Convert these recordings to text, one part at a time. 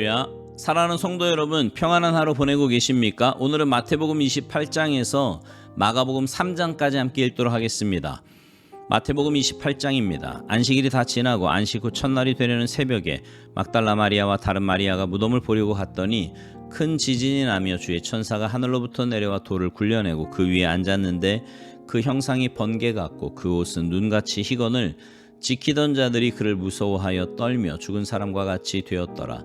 할렐루야. 사랑하는 성도 여러분, 평안한 하루 보내고 계십니까? 오늘은 마태복음 28장에서 마가복음 3장까지 함께 읽도록 하겠습니다. 마태복음 28장입니다. 안식일이 다 지나고 안식 후 첫날이 되려는 새벽에 막달라 마리아와 다른 마리아가 무덤을 보려고 갔더니 큰 지진이 나며 주의 천사가 하늘로부터 내려와 돌을 굴려내고 그 위에 앉았는데 그 형상이 번개 같고 그 옷은 눈같이 희건을 지키던 자들이 그를 무서워하여 떨며 죽은 사람과 같이 되었더라.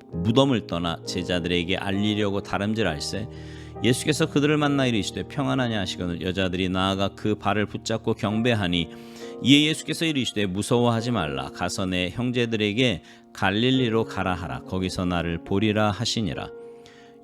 무덤을 떠나 제자들에게 알리려고 다름질할세 예수께서 그들을 만나 이르시되 평안하냐 하시거늘 여자들이 나아가 그 발을 붙잡고 경배하니 이에 예수께서 이르시되 무서워하지 말라. 가서 내 형제들에게 갈릴리로 가라 하라. 거기서 나를 보리라 하시니라.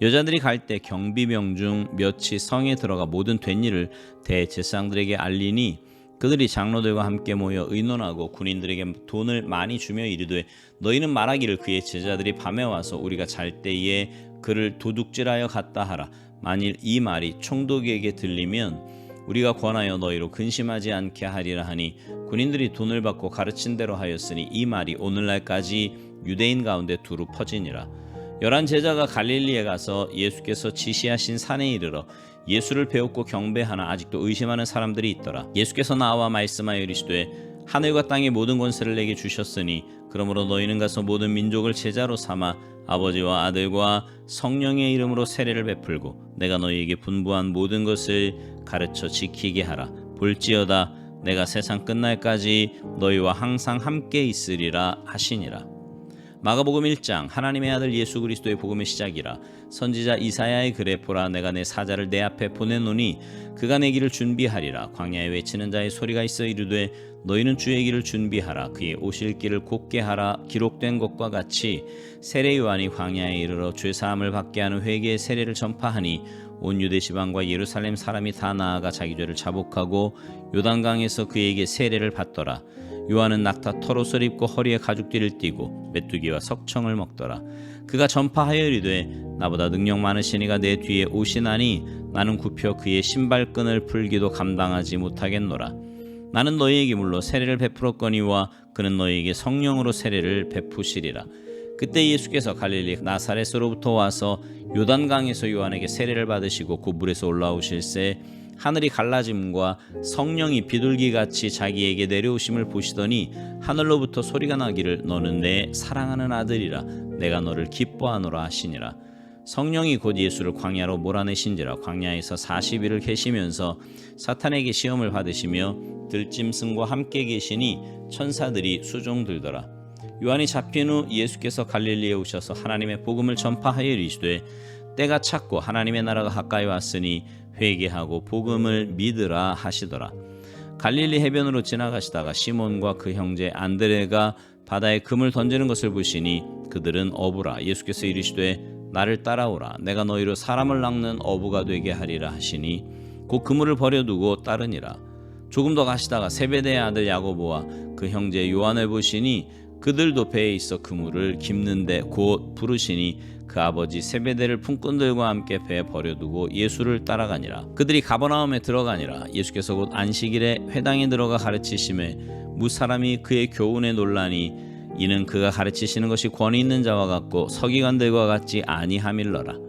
여자들이 갈 때 경비병 중 몇이 성에 들어가 모든 된 일을 대제사장들에게 알리니 그들이 장로들과 함께 모여 의논하고 군인들에게 돈을 많이 주며 이르되 너희는 말하기를 그의 제자들이 밤에 와서 우리가 잘 때에 그를 도둑질하여 갔다 하라. 만일 이 말이 총독에게 들리면 우리가 권하여 너희로 근심하지 않게 하리라 하니 군인들이 돈을 받고 가르친 대로 하였으니 이 말이 오늘날까지 유대인 가운데 두루 퍼지니라. 열한 제자가 갈릴리에 가서 예수께서 지시하신 산에 이르러 예수를 배웠고 경배하나 아직도 의심하는 사람들이 있더라. 예수께서 나와 말씀하여 이르시되 하늘과 땅의 모든 권세를 내게 주셨으니 그러므로 너희는 가서 모든 민족을 제자로 삼아 아버지와 아들과 성령의 이름으로 세례를 베풀고 내가 너희에게 분부한 모든 것을 가르쳐 지키게 하라. 볼지어다 내가 세상 끝날까지 너희와 항상 함께 있으리라 하시니라. 마가복음 1장 하나님의 아들 예수 그리스도의 복음의 시작이라. 선지자 이사야의 글에 보라 내가 내 사자를 내 앞에 보내노니 그가 내 길을 준비하리라. 광야에 외치는 자의 소리가 있어 이르되 너희는 주의 길을 준비하라. 그의 오실 길을 곧게 하라. 기록된 것과 같이 세례 요한이 광야에 이르러 죄 사함을 받게 하는 회개의 세례를 전파하니 온 유대 지방과 예루살렘 사람이 다 나아가 자기 죄를 자복하고 요단강에서 그에게 세례를 받더라 요한은 낙타 털옷을 입고 허리에 가죽띠를 띠고 메뚜기와 석청을 먹더라. 그가 전파하여 이르되 나보다 능력 많으시니가 내 뒤에 오시나니 나는 굽혀 그의 신발끈을 풀기도 감당하지 못하겠노라. 나는 너희에게 물로 세례를 베풀었거니와 그는 너희에게 성령으로 세례를 베푸시리라. 그때 예수께서 갈릴리 나사렛으로부터 와서 요단강에서 요한에게 세례를 받으시고 그 물에서 올라오실새 하늘이 갈라짐과 성령이 비둘기 같이 자기에게 내려오심을 보시더니 하늘로부터 소리가 나기를 너는 내 사랑하는 아들이라 내가 너를 기뻐하노라 하시니라. 성령이 곧 예수를 광야로 몰아내신지라 광야에서 40일을 계시면서 사탄에게 시험을 받으시며 들짐승과 함께 계시니 천사들이 수종 들더라. 요한이 잡힌 후 예수께서 갈릴리에 오셔서 하나님의 복음을 전파하여 이르시되 때가 찼고 하나님의 나라가 가까이 왔으니 회개하고 복음을 믿으라 하시더라. 갈릴리 해변으로 지나가시다가 시몬과 그 형제 안드레가 바다에 금을 던지는 것을 보시니 그들은 어부라. 예수께서 이르시되 나를 따라오라. 내가 너희로 사람을 낚는 어부가 되게 하리라 하시니 곧 그물을 버려두고 따르니라. 조금 더 가시다가 세베대의 아들 야고보와 그 형제 요한을 보시니 그들도 배에 있어 그물을 깁는데 곧 부르시니 그 아버지 세베대를 품꾼들과 함께 배에 버려두고 예수를 따라가니라. 그들이 가버나움에 들어가니라. 예수께서 곧 안식일에 회당에 들어가 가르치심에 무사람이 그의 교훈에 논란이 이는 그가 가르치시는 것이 권위 있는 자와 같고 서기관들과 같지 아니함일러라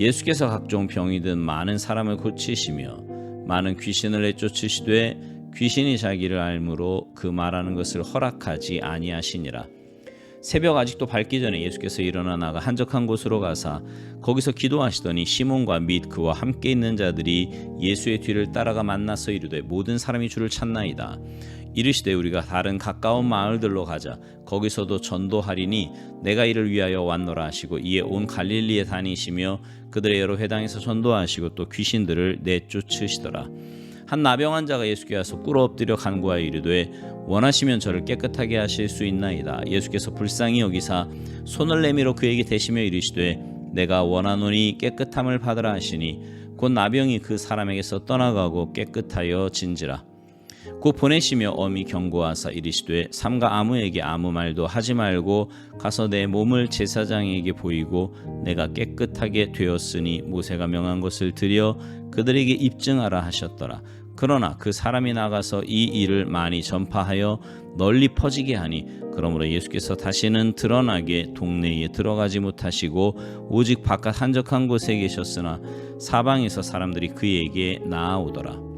예수께서 각종 병이 든 많은 사람을 고치시며 많은 귀신을 내쫓으시되 귀신이 자기를 알므로 그 말하는 것을 허락하지 아니하시니라 새벽 아직도 밝기 전에 예수께서 일어나 나가 한적한 곳으로 가사 거기서 기도하시더니 시몬과 및 그와 함께 있는 자들이 예수의 뒤를 따라가 만나서 이르되 모든 사람이 주를 찾나이다. 이르시되 우리가 다른 가까운 마을들로 가자 거기서도 전도하리니 내가 이를 위하여 왔노라 하시고 이에 온 갈릴리에 다니시며 그들의 여러 회당에서 전도하시고 또 귀신들을 내쫓으시더라. 한 나병 환자가 예수께 와서 꿇어 엎드려 간구하여 이르되 원하시면 저를 깨끗하게 하실 수 있나이다. 예수께서 불쌍히 여기사 손을 내밀어 그에게 대시며 이르시되 내가 원하노니 깨끗함을 받으라 하시니 곧 나병이 그 사람에게서 떠나가고 깨끗하여 진지라. 곧 보내시며 엄히 경고하사 이르시되 삼가 아무에게 아무 말도 하지 말고 가서 내 몸을 제사장에게 보이고 내가 깨끗하게 되었으니 모세가 명한 것을 드려 그들에게 입증하라 하셨더라. 그러나 그 사람이 나가서 이 일을 많이 전파하여 널리 퍼지게 하니 그러므로 예수께서 다시는 드러나게 동네에 들어가지 못하시고 오직 바깥 한적한 곳에 계셨으나 사방에서 사람들이 그에게 나아오더라.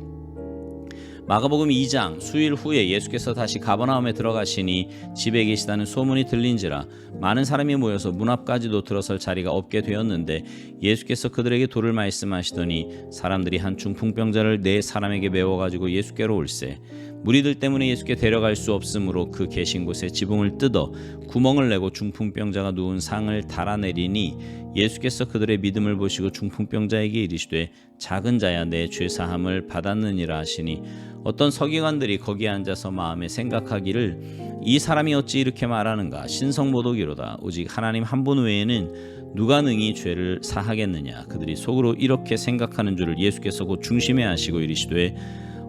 마가복음 2장 수일 후에 예수께서 다시 가버나움에 들어가시니 집에 계시다는 소문이 들린지라 많은 사람이 모여서 문 앞까지도 들어설 자리가 없게 되었는데 예수께서 그들에게 도를 말씀하시더니 사람들이 한 중풍병자를 네 사람에게 메워 가지고 예수께로 올세 무리들 때문에 예수께 데려갈 수 없으므로 그 계신 곳에 지붕을 뜯어 구멍을 내고 중풍병자가 누운 상을 달아내리니 예수께서 그들의 믿음을 보시고 중풍병자에게 이르시되 작은 자야 내 죄 사함을 받았느니라 하시니 어떤 서기관들이 거기에 앉아서 마음에 생각하기를 이 사람이 어찌 이렇게 말하는가? 신성모독이로다. 오직 하나님 한 분 외에는 누가 능히 죄를 사하겠느냐? 그들이 속으로 이렇게 생각하는 줄을 예수께서 곧 중심에 하시고 이르시되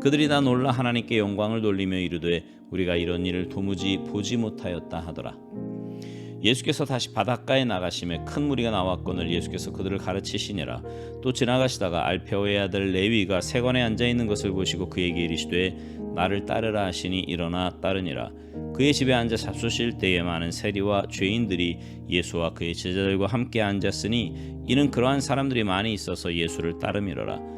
그들이 다 놀라 하나님께 영광을 돌리며 이르되 우리가 이런 일을 도무지 보지 못하였다 하더라. 예수께서 다시 바닷가에 나가심에 큰 무리가 나왔거늘 예수께서 그들을 가르치시니라. 또 지나가시다가 알페오의 아들 레위가 세관에 앉아 있는 것을 보시고 그에게 이르시되 나를 따르라 하시니 일어나 따르니라. 그의 집에 앉아 잡수실 때에 많은 세리와 죄인들이 예수와 그의 제자들과 함께 앉았으니 이는 그러한 사람들이 많이 있어서 예수를 따르미러라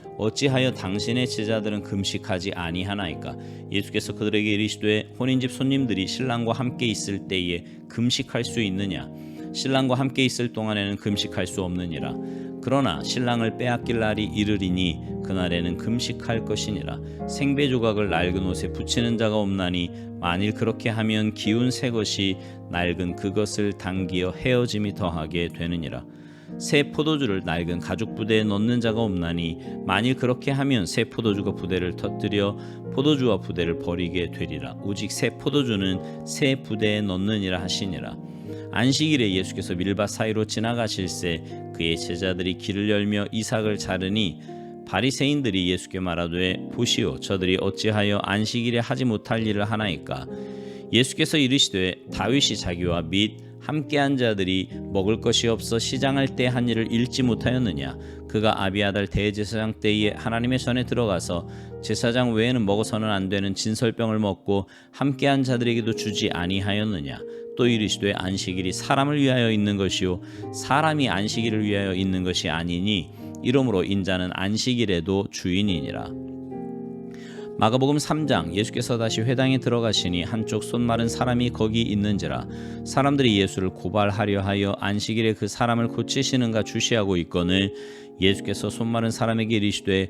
어찌하여 당신의 제자들은 금식하지 아니하나이까? 예수께서 그들에게 이르시되 혼인집 손님들이 신랑과 함께 있을 때에 금식할 수 있느냐? 신랑과 함께 있을 동안에는 금식할 수 없느니라. 그러나 신랑을 빼앗길 날이 이르리니 그날에는 금식할 것이니라. 생배 조각을 낡은 옷에 붙이는 자가 없나니 만일 그렇게 하면 기운 새 것이 낡은 그것을 당기어 헤어짐이 더하게 되느니라 새 포도주를 낡은 가죽 부대에 넣는 자가 없나니 만일 그렇게 하면 새 포도주가 부대를 터뜨려 포도주와 부대를 버리게 되리라. 오직 새 포도주는 새 부대에 넣느니라 하시니라. 안식일에 예수께서 밀밭 사이로 지나가실새 그의 제자들이 길을 열며 이삭을 자르니 바리새인들이 예수께 말하되 보시오 저들이 어찌하여 안식일에 하지 못할 일을 하나이까? 예수께서 이르시되 다윗이 자기와 및 함께한 자들이 먹을 것이 없어 시장할 때 한 일을 잃지 못하였느냐? 그가 아비아달 대제사장 때에 하나님의 전에 들어가서 제사장 외에는 먹어서는 안 되는 진설병을 먹고 함께한 자들에게도 주지 아니하였느냐? 또 이르시되 안식일이 사람을 위하여 있는 것이요 사람이 안식일을 위하여 있는 것이 아니니 이러므로 인자는 안식일에도 주인이니라 마가복음 3장 예수께서 다시 회당에 들어가시니 한쪽 손 마른 사람이 거기 있는지라 사람들이 예수를 고발하려 하여 안식일에 그 사람을 고치시는가 주시하고 있거늘 예수께서 손 마른 사람에게 이르시되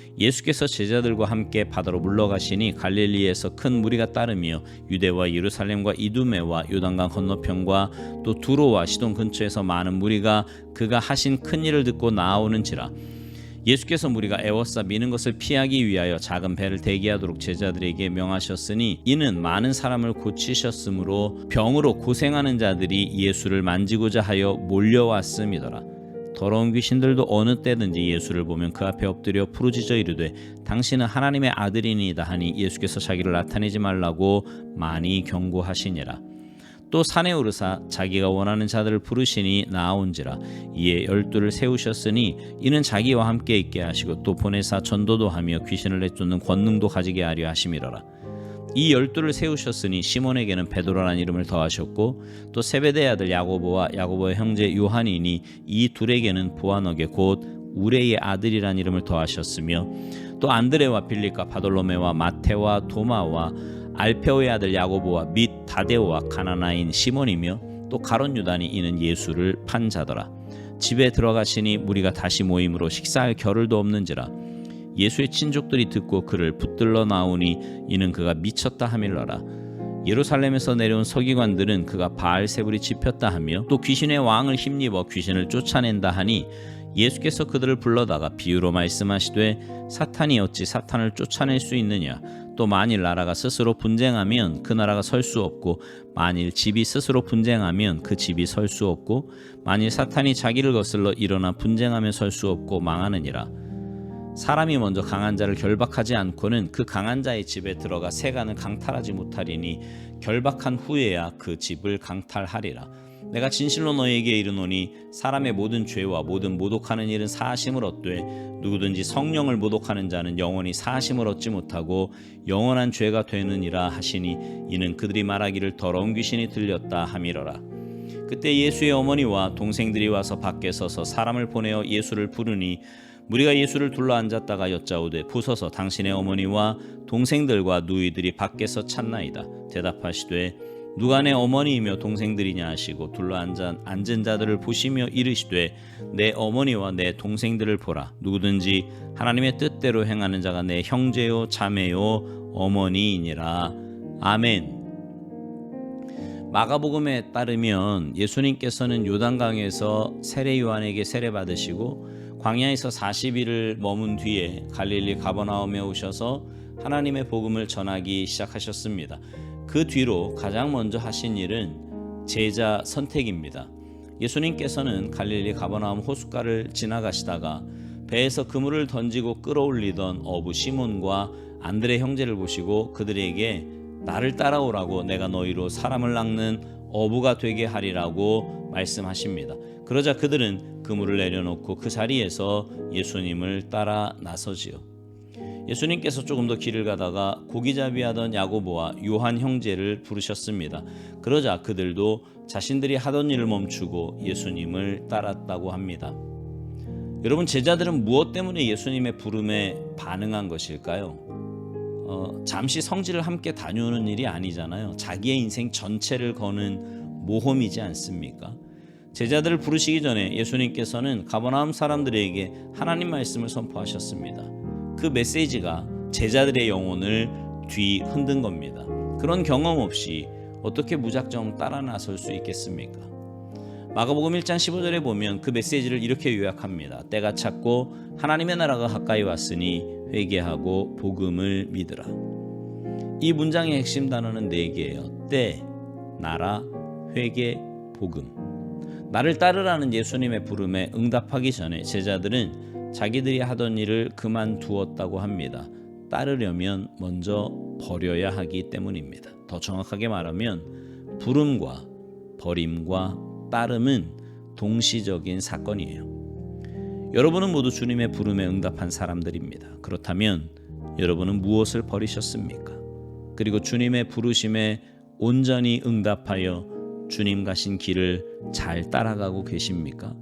예수께서 제자들과 함께 바다로 물러가시니 갈릴리에서 큰 무리가 따르며 유대와 예루살렘과 이두메와 요단강 건너편과 또 두로와 시돈 근처에서 많은 무리가 그가 하신 큰 일을 듣고 나아오는지라 예수께서 무리가 애워싸 미는 것을 피하기 위하여 작은 배를 대기하도록 제자들에게 명하셨으니 이는 많은 사람을 고치셨으므로 병으로 고생하는 자들이 예수를 만지고자 하여 몰려왔음이더라. 더러운 귀신들도 어느 때든지 예수를 보면 그 앞에 엎드려 부르짖어 이르되 당신은 하나님의 아들이니이다 하니 예수께서 자기를 나타내지 말라고 많이 경고하시니라. 또 산에 오르사 자기가 원하는 자들을 부르시니 나아온지라 이에 열두를 세우셨으니 이는 자기와 함께 있게 하시고 또 보내사 전도도 하며 귀신을 내쫓는 권능도 가지게 하려 하심이로라 이 열두를 세우셨으니 시몬에게는 베드로라는 이름을 더하셨고 또 세베대 아들 야고보와 야고보의 형제 요한이니 이 둘에게는 보아너게 곧 우레의 아들이란 이름을 더하셨으며 또 안드레와 빌립과 바돌로메와 마테와 도마와 알페오의 아들 야고보와 및 다데오와 가나나인 시몬이며 또 가론 유다니 이는 예수를 판 자더라. 집에 들어가시니 무리가 다시 모임으로 식사할 겨를도 없는지라 예수의 친족들이 듣고 그를 붙들러 나오니 이는 그가 미쳤다 하밀러라. 예루살렘에서 내려온 서기관들은 그가 바알세불이 집혔다 하며 또 귀신의 왕을 힘입어 귀신을 쫓아낸다 하니 예수께서 그들을 불러다가 비유로 말씀하시되 사탄이 어찌 사탄을 쫓아낼 수 있느냐? 또 만일 나라가 스스로 분쟁하면 그 나라가 설 수 없고 만일 집이 스스로 분쟁하면 그 집이 설 수 없고 만일 사탄이 자기를 거슬러 일어나 분쟁하며 설 수 없고 망하느니라 사람이 먼저 강한 자를 결박하지 않고는 그 강한 자의 집에 들어가 세간을 강탈하지 못하리니 결박한 후에야 그 집을 강탈하리라. 내가 진실로 너희에게 이르노니 사람의 모든 죄와 모든 모독하는 일은 사하심을 얻되 누구든지 성령을 모독하는 자는 영원히 사하심을 얻지 못하고 영원한 죄가 되느니라 하시니 이는 그들이 말하기를 더러운 귀신이 들렸다 함이러라. 그때 예수의 어머니와 동생들이 와서 밖에 서서 사람을 보내어 예수를 부르니 무리가 예수를 둘러 앉았다가 여짜오되 부서서 당신의 어머니와 동생들과 누이들이 밖에서 찾나이다. 대답하시되 누가 내 어머니이며 동생들이냐 하시고 둘러 앉은, 앉은 자들을 보시며 이르시되 내 어머니와 내 동생들을 보라. 누구든지 하나님의 뜻대로 행하는 자가 내 형제요 자매요 어머니이니라. 아멘. 마가복음에 따르면 예수님께서는 요단강에서 세례 요한에게 세례 받으시고 광야에서 40일을 머문 뒤에 갈릴리 가버나움에 오셔서 하나님의 복음을 전하기 시작하셨습니다. 그 뒤로 가장 먼저 하신 일은 제자 선택입니다. 예수님께서는 갈릴리 가버나움 호숫가를 지나가시다가 배에서 그물을 던지고 끌어올리던 어부 시몬과 안드레 형제를 보시고 그들에게 나를 따라오라고 내가 너희로 사람을 낚는 어부가 되게 하리라고 말씀하십니다. 그러자 그들은 그물을 내려놓고 그 자리에서 예수님을 따라 나서지요. 예수님께서 조금 더 길을 가다가 고기잡이하던 야고보와 요한 형제를 부르셨습니다. 그러자 그들도 자신들이 하던 일을 멈추고 예수님을 따랐다고 합니다. 여러분 제자들은 무엇 때문에 예수님의 부름에 반응한 것일까요? 어, 잠시 성지를 함께 다녀오는 일이 아니잖아요. 자기의 인생 전체를 거는 모험이지 않습니까? 제자들을 부르시기 전에 예수님께서는 가버나움 사람들에게 하나님 말씀을 선포하셨습니다. 그 메시지가 제자들의 영혼을 뒤 흔든 겁니다. 그런 경험 없이 어떻게 무작정 따라 나설 수 있겠습니까? 마가복음 1장 15절에 보면 그 메시지를 이렇게 요약합니다. 때가 찼고 하나님의 나라가 가까이 왔으니 회개하고 복음을 믿으라. 이 문장의 핵심 단어는 네 개예요. 때, 나라, 회개, 복음. 나를 따르라는 예수님의 부름에 응답하기 전에 제자들은 자기들이 하던 일을 그만두었다고 합니다. 따르려면 먼저 버려야 하기 때문입니다. 더 정확하게 말하면 부름과 버림과 따름은 동시적인 사건이에요. 여러분은 모두 주님의 부름에 응답한 사람들입니다. 그렇다면 여러분은 무엇을 버리셨습니까? 그리고 주님의 부르심에 온전히 응답하여 주님 가신 길을 잘 따라가고 계십니까?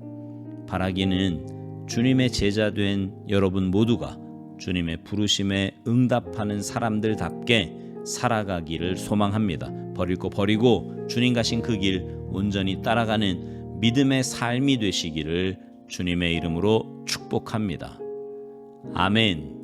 바라기는 주님의 제자 된 여러분 모두가 주님의 부르심에 응답하는 사람들답게 살아가기를 소망합니다. 버릴 거 버리고 주님 가신 그 길 온전히 따라가는 믿음의 삶이 되시기를 주님의 이름으로 축복합니다. 아멘.